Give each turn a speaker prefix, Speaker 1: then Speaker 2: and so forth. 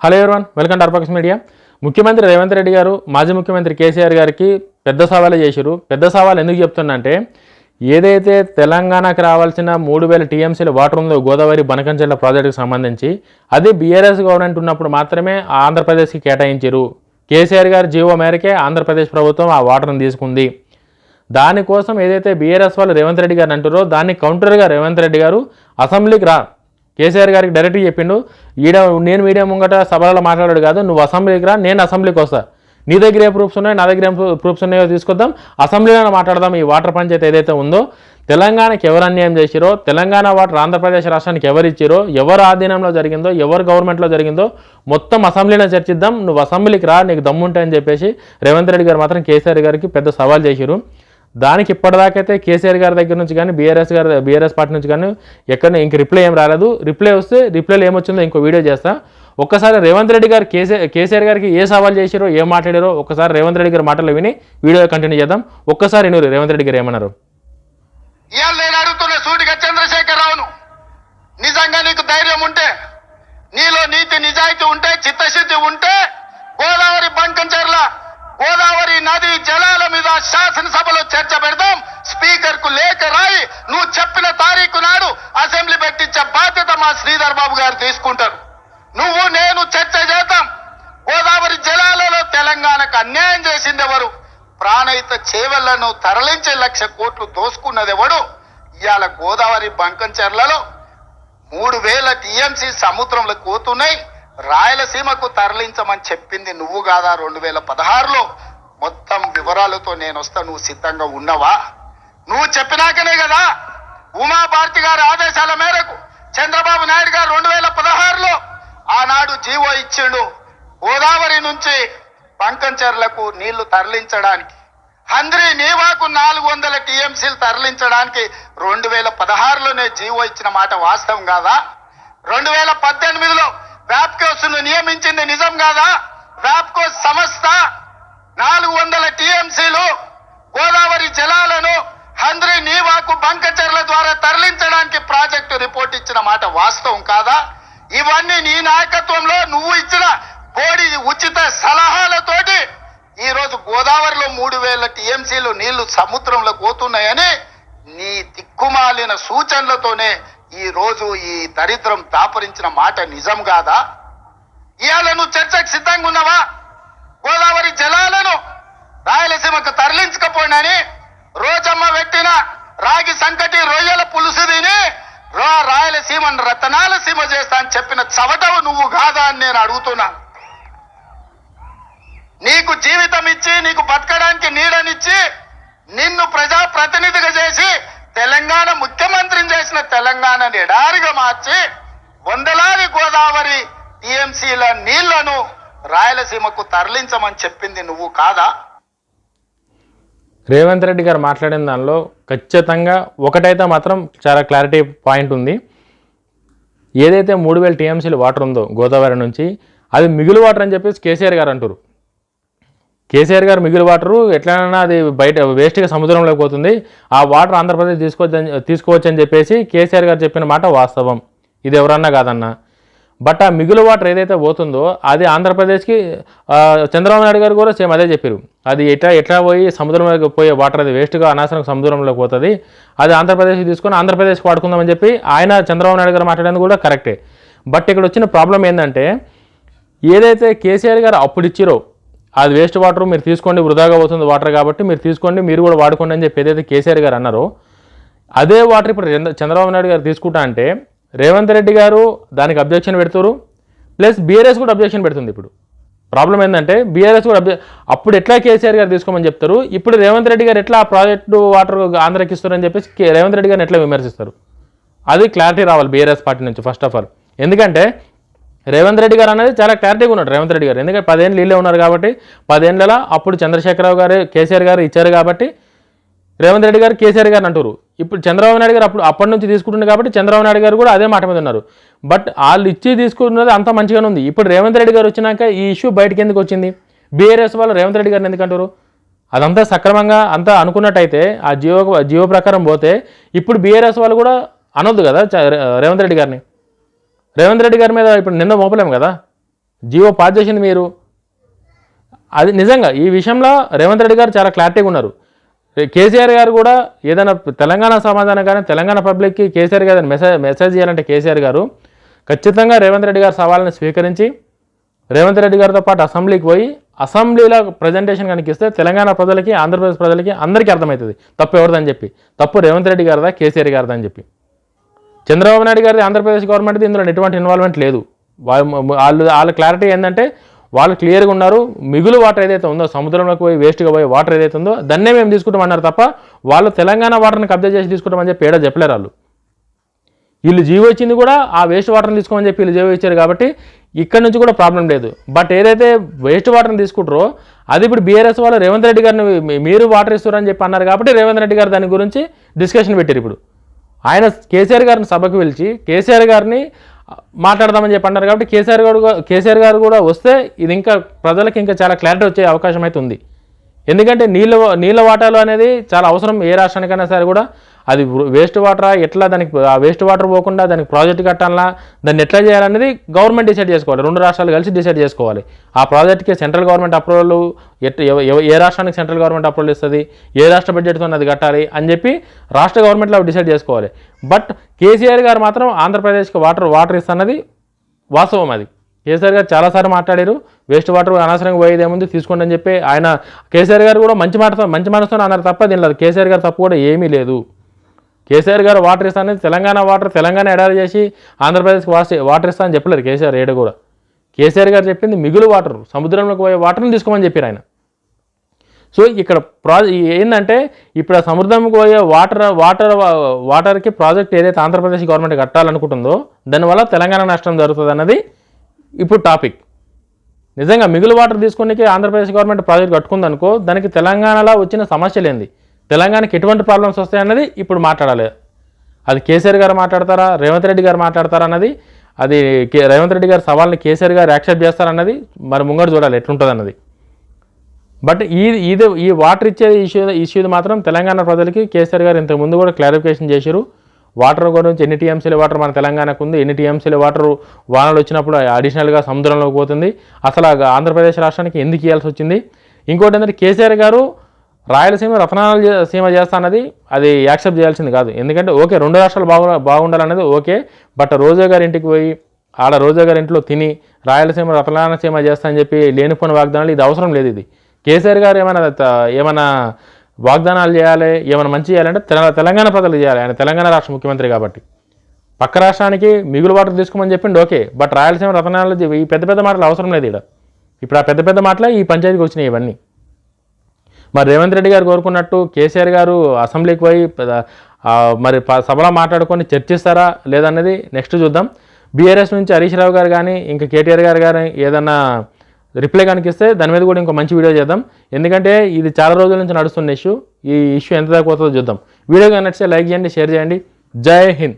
Speaker 1: Hello everyone welcome to Arpax media ముఖ్యమంత్రి రేవంత్ రెడ్డి గారు మాజీ ముఖ్యమంత్రి కేసీఆర్ గారికి పెద్ద సవాలు చేశారు. పెద్ద సవాలు ఎందుకు చెప్తున్నంటే ఏదైతే తెలంగాణకు రావాల్సిన మూడు వేల టీఎంసీల వాటర్ ఉందో గోదావరి బనకంచెల ప్రాజెక్టుకు సంబంధించి అది బీఆర్ఎస్ గవర్నమెంట్ ఉన్నప్పుడు మాత్రమే ఆంధ్రప్రదేశ్కి కేటాయించారు. కేసీఆర్ గారి జీవో మేరకే ఆంధ్రప్రదేశ్ ప్రభుత్వం ఆ వాటర్ని తీసుకుంది. దానికోసం ఏదైతే బీఆర్ఎస్ వాళ్ళు రేవంత్ రెడ్డి గారు అంటారో దాన్ని కౌంటర్గా రేవంత్ రెడ్డి గారు అసెంబ్లీకి రా కేసీఆర్ గారికి డైరెక్ట్గా చెప్పిండు ఈడ నేను మీడియా ముంగట సభలలో మాట్లాడాడు కాదు నువ్వు అసెంబ్లీకి రా నేను అసెంబ్లీకి వస్తా. నీ దగ్గర ఏ ప్రూఫ్స్ ఉన్నాయో నా దగ్గర ఏం ప్రూఫ్స్ ఉన్నాయో తీసుకొద్దాం అసెంబ్లీలో మాట్లాడదాం ఈ వాటర్ పంచాయతీ ఏదైతే ఉందో. తెలంగాణకి ఎవరు అన్యాయం చేసిరో తెలంగాణ వాటర్ ఆంధ్రప్రదేశ్ రాష్ట్రానికి ఎవరు ఇచ్చిరో ఎవరు ఆధీనంలో జరిగిందో ఎవరు గవర్నమెంట్లో జరిగిందో మొత్తం అసెంబ్లీలో చర్చిద్దాం నువ్వు అసెంబ్లీకి రా నీకు దమ్ముంటాయని చెప్పేసి రేవంత్ రెడ్డి గారు మాత్రం కేసీఆర్ గారికి పెద్ద సవాల్ చేసిరు దానికి ఇప్పటిదాకైతే కేసీఆర్ గారి దగ్గర నుంచి కానీ బీఆర్ఎస్ గారి బీఆర్ఎస్ పార్టీ నుంచి కానీ ఎక్కడ ఇంక రిప్లై ఏం రాలేదు. రిప్లై వస్తే రిప్లైలో ఏమొచ్చిందో ఇంకో వీడియో చేస్తా. ఒక్కసారి రేవంత్ రెడ్డి గారు కేసీఆర్ కేసీఆర్ గారికి ఏ సవాల్ చేశారో ఏం మాట్లాడారో ఒకసారి రేవంత్ రెడ్డి గారి మాటలు విని వీడియో కంటిన్యూ చేద్దాం. ఒక్కసారి వినూరు రేవంత్ రెడ్డి గారు ఏమన్నారు?
Speaker 2: చంద్రశేఖరరావును నిజంగా నీకు ధైర్యం ఉంటే నీలో నీతి నిజాయితీ ఉంటే చిత్తశుద్ధి ఉంటే గోదావరి బంకంచర్ల గోదావరి నది జలాల మీద శాసనసభలో చర్చ పెడదాం. స్పీకర్కు లేఖ రాయి నువ్వు చెప్పిన తారీఖు నాడు అసెంబ్లీ పెట్టించే బాధ్యత మా శ్రీధర్ బాబు గారు తీసుకుంటారు. నువ్వు నేను చర్చ చేద్దాం. గోదావరి జలాలలో తెలంగాణకు అన్యాయం చేసింది ఎవరు ప్రాణహిత చేవెళ్ళను తరలించే లక్ష కోట్లు దోసుకున్నది ఎవడు ఇవాళ గోదావరి బంకంచెర్లలో మూడు వేల టీఎంసీ సముద్రంలో కోతున్నాయి. రాయలసీమకు తరలించమని చెప్పింది నువ్వు కాదా రెండు వేల పదహారులో? మొత్తం వివరాలతో నేను వస్తా నువ్వు సిద్ధంగా ఉన్నావా? నువ్వు చెప్పినాకనే కదా ఉమాభారతి గారి ఆదేశాల మేరకు చంద్రబాబు నాయుడు గారు రెండు వేల పదహారులో ఆనాడు జీవో ఇచ్చిండు. గోదావరి నుంచి పంకంచర్లకు నీళ్ళు తరలించడానికి హంద్రి నీవాకు నాలుగు వందల టీఎంసీలు తరలించడానికి రెండు వేల పదహారులోనే జీవో ఇచ్చిన మాట వాస్తవం కాదా? రెండు వేల పద్దెనిమిదిలో వ్యాప్కోస్ను నియమించింది నిజం కాదా? వ్యాప్కోస్ సంస్థ నాలుగు వందల టీఎంసీలు గోదావరి జలాలను హంద్రి నీవాకు బంకచర్ల ద్వారా తరలించడానికి ప్రాజెక్టు రిపోర్ట్ ఇచ్చిన మాట వాస్తవం కాదా? ఇవన్నీ నీ నాయకత్వంలో నువ్వు ఇచ్చిన బోడి ఉచిత సలహాలతోటి ఈరోజు గోదావరిలో మూడు వేల టీఎంసీలు నీళ్ళు సముద్రంలో పోతున్నాయని నీ దిక్కుమాలిన సూచనలతోనే ఈ రోజు ఈ దరిద్రం దాపరించిన మాట నిజం కాదా? ఇవాళ నువ్వు చర్చకు సిద్ధంగా ఉన్నావా? గోదావరి జలాలను రాయలసీమకు తరలించకపోయినని రోజమ్మ పెట్టిన రాగి సంకటి రొయ్యల పులుసు తిని రా రాయలసీమను రతనాల సీమ చేస్తా అని చెప్పిన చవటవు నువ్వు కాదా అని నేను అడుగుతున్నా. నీకు జీవితం ఇచ్చి నీకు బతకడానికి నీడనిచ్చి నిన్ను ప్రజా ప్రతినిధిగా చేసి తెలంగాణ ముఖ్యమంత్రిని చేసిన తెలంగాణ ఎడారిగా మార్చి వందలాది గోదావరి టీఎంసీల నీళ్ళను రాయలసీమకు తరలించమని చెప్పింది నువ్వు కాదా?
Speaker 1: రేవంత్ రెడ్డి గారు మాట్లాడిన దానిలో ఖచ్చితంగా ఒకటైతే మాత్రం చాలా క్లారిటీ పాయింట్ ఉంది. ఏదైతే మూడు వేల టీఎంసీలు వాటర్ ఉందో గోదావరి నుంచి అది మిగులు వాటర్ అని చెప్పేసి కేసీఆర్ గారు అంటారు కేసీఆర్ గారు మిగిలిన వాటర్ ఎట్లైనా అది బయట వేస్ట్గా సముద్రంలోకి పోతుంది. ఆ వాటర్ ఆంధ్రప్రదేశ్ తీసుకోవచ్చని తీసుకోవచ్చు చెప్పేసి కేసీఆర్ గారు చెప్పిన మాట వాస్తవం. ఇది ఎవరన్నా కాదన్నా. బట్ ఆ మిగులు వాటర్ ఏదైతే పోతుందో అది ఆంధ్రప్రదేశ్కి చంద్రబాబు నాయుడు గారు కూడా సేమ్ అదే చెప్పారు. అది ఎట్లా ఎట్లా పోయి సముద్రంలోకి పోయే వాటర్ అది వేస్ట్గా అనవసరం సముద్రంలోకి పోతుంది అది ఆంధ్రప్రదేశ్కి తీసుకొని ఆంధ్రప్రదేశ్కి వాడుకుందామని చెప్పి ఆయన చంద్రబాబు నాయుడు గారు మాట్లాడేది కూడా కరెక్టే బట్ ఇక్కడ వచ్చిన ప్రాబ్లం ఏంటంటే ఏదైతే కేసీఆర్ గారు అప్పుడు ఇచ్చిరో అది వేస్ట్ వాటర్ మీరు తీసుకోండి వృధాగా పోతుంది వాటర్ కాబట్టి మీరు తీసుకోండి మీరు కూడా వాడుకోండి అని చెప్పి ఏదైతే కేసీఆర్ గారు అన్నారో అదే వాటర్ ఇప్పుడు చంద్రబాబు నాయుడు గారు తీసుకుంటా అంటే రేవంత్ రెడ్డి గారు దానికి అబ్జెక్షన్ పెడతారు ప్లస్ బీఆర్ఎస్ కూడా అబ్జెక్షన్ పెడుతుంది ఇప్పుడు. ప్రాబ్లం ఏంటంటే బీఆర్ఎస్ కూడా అబ్జె అప్పుడు ఎట్లా కేసీఆర్ గారు తీసుకోమని చెప్తారు ఇప్పుడు రేవంత్ రెడ్డి గారు ఎట్లా ఆ ప్రాజెక్టు వాటర్ ఆంధ్రకి ఇస్తారని చెప్పేసి కే- రేవంత్ రెడ్డి గారిని ఎట్లా విమర్శిస్తారు? అది క్లారిటీ రావాలి బీఆర్ఎస్ పార్టీ నుంచి ఫస్ట్ ఆఫ్ ఆల్ ఎందుకంటే రేవంత్ రెడ్డి గారు అనేది చాలా క్లారిటీగా ఉన్నాడు రేవంత్ రెడ్డి గారు. ఎందుకంటే పదేళ్ళు ఇల్లే ఉన్నారు కాబట్టి పదేళ్ళ అప్పుడు చంద్రశేఖరరావు గారు కేసీఆర్ గారు ఇచ్చారు కాబట్టి రేవంత్ రెడ్డి గారు కేసీఆర్ గారు అంటారు. ఇప్పుడు చంద్రబాబు నాయుడు గారు అప్పుడు అప్పటి నుంచి తీసుకుంటున్నారు కాబట్టి చంద్రబాబు నాయుడు గారు కూడా అదే మాట మీద ఉన్నారు. బట్ వాళ్ళు ఇచ్చి తీసుకున్నది అంత మంచిగానే ఉంది. ఇప్పుడు రేవంత్ రెడ్డి గారు వచ్చినాక ఈ ఇష్యూ బయటకి ఎందుకు వచ్చింది? బీఆర్ఎస్ వాళ్ళు రేవంత్ రెడ్డి గారిని ఎందుకు అంటారు? అదంతా సక్రమంగా అంతా అనుకున్నట్టయితే ఆ జియో జియో ప్రకారం పోతే ఇప్పుడు బీఆర్ఎస్ వాళ్ళు కూడా అనొద్దు కదా చ- రేవంత్ రెడ్డి గారిని? రేవంత్ రెడ్డి గారి మీద ఇప్పుడు నింద మోపలేము కదా? జీవో పాస్ చేసింది మీరు. అది నిజంగా ఈ విషయంలో రేవంత్ రెడ్డి గారు చాలా క్లారిటీగా ఉన్నారు. కేసీఆర్ గారు కూడా ఏదైనా తెలంగాణ సమాధానం కానీ తెలంగాణ పబ్లిక్కి కేసీఆర్ గారు మెసేజ్ మెసేజ్ చేయాలంటే కేసీఆర్ గారు ఖచ్చితంగా రేవంత్ రెడ్డి గారి సవాల్ని స్వీకరించి రేవంత్ రెడ్డి గారితో పాటు అసెంబ్లీకి పోయి అసెంబ్లీలో ప్రజెంటేషన్ కనిపిస్తే తెలంగాణ ప్రజలకి ఆంధ్రప్రదేశ్ ప్రజలకి అందరికీ అర్థమవుతుంది. తప్పు ఎవరిదని చెప్పి. తప్పు రేవంత్ రెడ్డి గారిదా కేసీఆర్ గారిదా అని చెప్పి. చంద్రబాబు నాయుడు గారిది ఆంధ్రప్రదేశ్ గవర్నమెంట్ది ఇందులో ఎటువంటి ఇన్వాల్వ్మెంట్ లేదు. వాళ్ళు వాళ్ళ క్లారిటీ ఏంటంటే వాళ్ళు క్లియర్గా ఉన్నారు. మిగులు వాటర్ ఏదైతే ఉందో సముద్రంలోకి పోయి వేస్ట్గా పోయి వాటర్ ఏదైతే ఉందో దాన్నే మేము తీసుకుంటామన్నారు తప్ప వాళ్ళు తెలంగాణ వాటర్ని కబ్జా చేసి తీసుకుంటామని చెప్పి ఏడా చెప్పలేరు వాళ్ళు. వీళ్ళు జీవో ఇచ్చింది కూడా ఆ వేస్ట్ వాటర్ని తీసుకోమని చెప్పి వీళ్ళు జీవో ఇచ్చారు కాబట్టి ఇక్కడ నుంచి కూడా ప్రాబ్లం లేదు. బట్ ఏదైతే వేస్ట్ వాటర్ని తీసుకుంటారో అది ఇప్పుడు బీఆర్ఎస్ వాళ్ళు రేవంత్ రెడ్డి గారిని మీరు వాటర్ ఇస్తారని చెప్పి అన్నారు కాబట్టి రేవంత్ రెడ్డి గారు దాని గురించి డిస్కషన్ పెట్టారు ఇప్పుడు. ఆయన కేసీఆర్ గారిని సభకు పిలిచి కేసీఆర్ గారిని మాట్లాడదామని చెప్పి అన్నారు కాబట్టి కేసీఆర్ గారు కూడా- కేసీఆర్ గారు కూడా వస్తే ఇది ఇంకా ప్రజలకు ఇంకా చాలా క్లారిటీ వచ్చే అవకాశం అయితే ఉంది ఎందుకంటే నీళ్ళ నీళ్ళ వాటాలు అనేది చాలా అవసరం ఏ రాష్ట్రానికైనా సరే కూడా. అది వేస్ట్ వాటరా ఎట్లా దానికి ఆ వేస్ట్ వాటర్ పోకుండా దానికి ప్రాజెక్ట్ కట్టాలా దాన్ని ఎట్లా చేయాలనేది గవర్నమెంట్ డిసైడ్ చేసుకోవాలి. రెండు రాష్ట్రాలు కలిసి డిసైడ్ చేసుకోవాలి. ఆ ప్రాజెక్ట్కి central government approval at a రాష్ట్రానికి సెంట్రల్ గవర్నమెంట్ అప్రూవల్ ఇస్తుంది ఏ రాష్ట్ర బడ్జెట్తో అది కట్టాలి అని చెప్పి రాష్ట్ర గవర్నమెంట్లో అవి డిసైడ్ చేసుకోవాలి. బట్ కేసీఆర్ గారు మాత్రం ఆంధ్రప్రదేశ్కి వాటర్ వాటర్ ఇస్తున్నది వాస్తవం అది. కేసీఆర్ గారు చాలాసార్లు మాట్లాడారు వేస్ట్ వాటర్ అనవసరంగా పోయేది ఏముంది తీసుకోండి అని చెప్పి ఆయన కేసీఆర్ గారు కూడా మంచి మాటతో మంచి మనసుతో అన్నారు తప్ప దీనిలో కేసీఆర్ గారు తప్పు కూడా ఏమీ లేదు. కేసీఆర్ గారు వాటర్ ఇస్తానని తెలంగాణ వాటర్ తెలంగాణ ఎడారి చేసి ఆంధ్రప్రదేశ్కి వాసి వాటర్ ఇస్తానని చెప్పలేరు కేసీఆర్ ఏడు కూడా. కేసీఆర్ గారు చెప్పింది మిగులు వాటర్ సముద్రంలోకి పోయే వాటర్ని తీసుకోమని చెప్పారు ఆయన. సో ఇక్కడ ప్రాజెక్ట్ ఏంటంటే ఇప్పుడు ఆ సముద్రంకి పోయే వాటర్ వాటర్ వాటర్కి ప్రాజెక్ట్ ఏదైతే ఆంధ్రప్రదేశ్ గవర్నమెంట్ కట్టాలనుకుంటుందో దానివల్ల తెలంగాణ నష్టం జరుగుతుంది అన్నది ఇప్పుడు టాపిక్. నిజంగా మిగులు వాటర్ తీసుకునేకి ఆంధ్రప్రదేశ్ గవర్నమెంట్ ప్రాజెక్ట్ కట్టుకుందనుకో దానికి తెలంగాణలో వచ్చిన సమస్యలు ఏంది తెలంగాణకి ఎటువంటి ప్రాబ్లమ్స్ వస్తాయన్నది ఇప్పుడు మాట్లాడాలి. అది కేసీఆర్ గారు మాట్లాడతారా? రేవంత్ రెడ్డి గారు మాట్లాడతారా అన్నది? అది కే రేవంత్ రెడ్డి గారి సవాల్ని కేసీఆర్ గారు యాక్సెప్ట్ చేస్తారన్నది మరి ముంగడు చూడాలి ఎట్లుంటుంది అన్నది. బట్ ఈ ఇది ఈ వాటర్ ఇచ్చే ఇష్యూ ఇష్యూది మాత్రం తెలంగాణ ప్రజలకి కేసీఆర్ గారు ఇంతకు ముందు కూడా క్లారిఫికేషన్ చేశారు వాటర్ గురించి ఎన్ని టీఎంసీల వాటర్ మన తెలంగాణకు ఉంది? ఎన్ని టీఎంసీల వాటర్ వానలు వచ్చినప్పుడు అడిషనల్గా సముద్రంలోకి పోతుంది. అసలు ఆంధ్రప్రదేశ్ రాష్ట్రానికి ఎందుకు ఇవ్వాల్సి వచ్చింది? ఇంకోటి ఏంటంటే కేసీఆర్ గారు రాయలసీమ రత్నాల సీమ చేస్తా అన్నది అది యాక్సెప్ట్ చేయాల్సింది కాదు. ఎందుకంటే ఓకే రెండు రాష్ట్రాలు బాగు బాగుండాలనేది ఓకే బట్ రోజా గారి ఇంటికి పోయి ఆడ రోజా గారి ఇంట్లో తిని రాయలసీమ రతనాల సీమ చేస్తా అని చెప్పి లేనిపోయిన వాగ్దానాలు ఇది అవసరం లేదు ఇది. కేసీఆర్ గారు ఏమైనా ఏమైనా వాగ్దానాలు చేయాలి ఏమైనా మంచి చేయాలంటే తెలంగాణ ప్రజలు చేయాలి. ఆయన తెలంగాణ రాష్ట్ర ముఖ్యమంత్రి కాబట్టి. పక్క రాష్ట్రానికి మిగులు వాటర్ తీసుకోమని చెప్పిండు ఓకే బట్ రాయలసీమ రతనాలు ఈ పెద్ద పెద్ద మాటలు అవసరం లేదు ఇక్కడ ఇప్పుడు ఆ పెద్ద పెద్ద మాటలే ఈ పంచాయతీకి వచ్చినాయి ఇవన్నీ. మరి రేవంత్ రెడ్డి గారు కోరుకున్నట్టు కేసీఆర్ గారు అసెంబ్లీకి పోయి మరి ప- సభలో మాట్లాడుకొని చర్చిస్తారా లేదన్నది నెక్స్ట్ చూద్దాం. బీఆర్ఎస్ నుంచి హరీష్ రావు గారు కానీ ఇంకా కేటీఆర్ గారు కానీ ఏదన్నా రిప్లై కనిపిస్తే దాని మీద కూడా ఇంకో మంచి వీడియో చేద్దాం. ఎందుకంటే ఇది చాలా రోజుల నుంచి నడుస్తున్న ఇష్యూ ఈ ఇష్యూ ఎంత దాకా పోతుందో చూద్దాం. వీడియో కానీ నచ్చితే లైక్ చేయండి షేర్ చేయండి. జై హింద్.